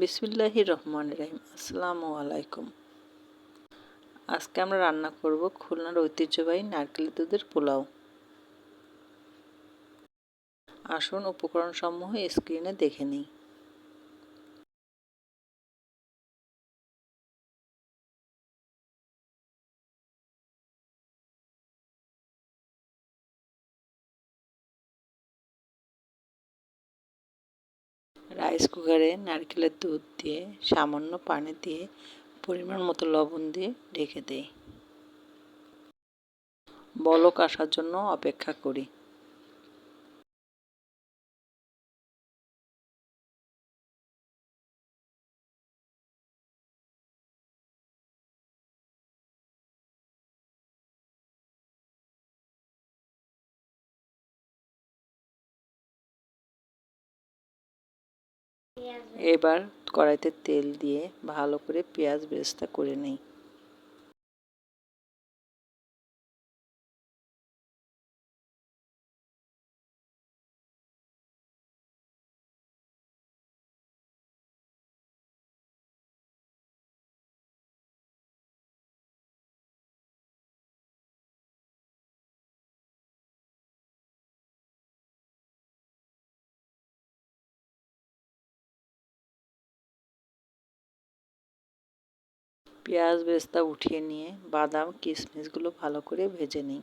বিসমিল্লাহি রহমান রহিম। আসসালামু আলাইকুম। আজকে আমরা রান্না করব খুলনার ঐতিহ্যবাহী নারকেল দুধের পোলাও। আসুন উপকরণসমূহ স্ক্রিনে দেখে নিই। রাইস কুকারে নারকেলের দুধ দিয়ে, সামান্য পানি দিয়ে, পরিমাণ মতো লবণ দিয়ে ঢেকে দেই। বলক আসার জন্য অপেক্ষা করি। এবার কড়াইতে তেল দিয়ে ভালো করে পেঁয়াজ বেস্তা করে নেই। পেঁয়াজ বেস্তা উঠিয়ে নিয়ে বাদাম, কিশমিশগুলো ভালো করে ভেজে নিই।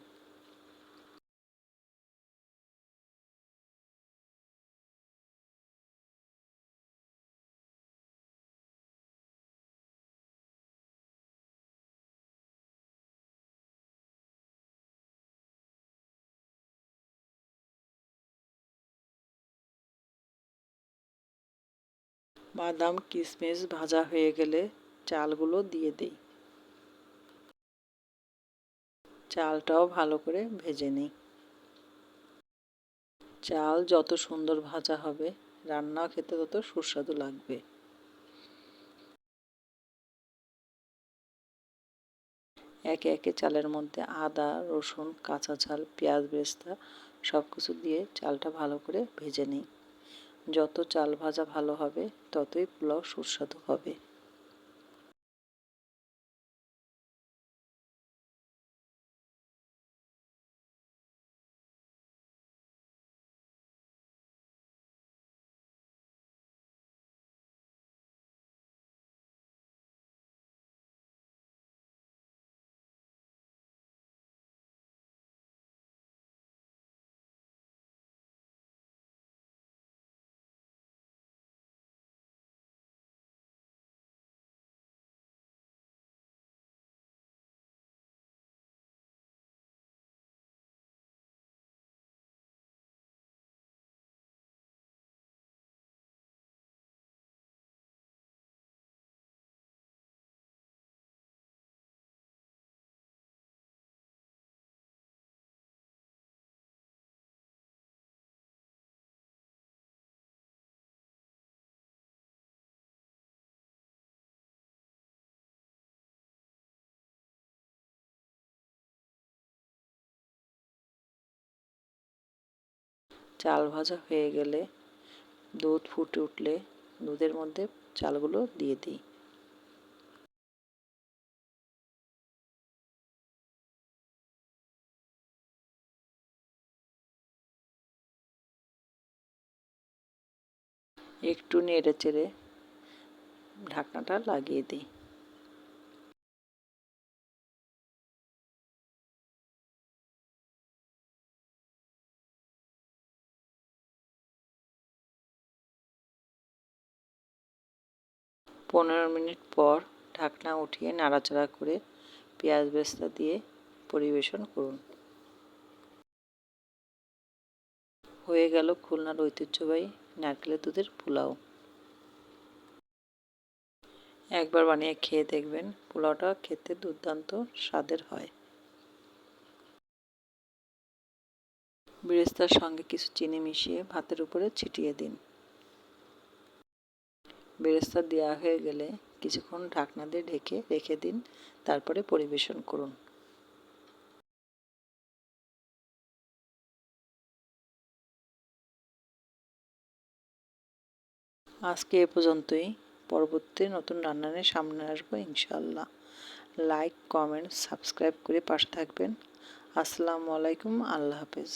বাদাম, কিশমিশ ভাজা হয়ে গেলে চালগুলো দিয়ে দিই। চালটাও ভালো করে ভেজে নিই। চাল যত সুন্দর ভাজা হবে, রান্না খেতে তত সুস্বাদু লাগবে। একে একে চালের মধ্যে আদা, রসুন, কাঁচা ঝাল, পেঁয়াজ বেস্তা সব কিছু দিয়ে চালটা ভালো করে ভেজে নিই। যত চাল ভাজা ভালো হবে, ততই পোলাও সুস্বাদু হবে। চাল ভাজা হয়ে গেলে দুধ ফুটে উঠলে দুধের মধ্যে চালগুলো দিয়ে দিই। একটু নেড়ে চেড়ে ঢাকনাটা লাগিয়ে দিই। পনেরো মিনিট পর ঢাকনা উঠিয়ে নাড়াচাড়া করে পেঁয়াজ বেস্তা দিয়ে পরিবেশন করুন। হয়ে গেল খুলনার ঐতিহ্যবাহী নারকেলের দুধের পোলাও। একবার বানিয়ে খেয়ে দেখবেন পোলাওটা খেতে দুর্দান্ত স্বাদের হয়। বেরেস্তার সঙ্গে কিছু চিনি মিশিয়ে ভাতের উপরে ছিটিয়ে দিন। বেরেস্তা দেওয়া হয়ে গেলে কিছুক্ষণ ঢাকনা দিয়ে ঢেকে রেখে দিন, তারপরে পরিবেশন করুন। আজকে এ পর্যন্তই। পরবর্তী নতুন রান্না নিয়ে সামনে আসব ইনশাল্লাহ লাইক কমেন্ট সাবস্ক্রাইব করে পাশে থাকবেন। আসসালামু আলাইকুম, আল্লাহ হাফেজ।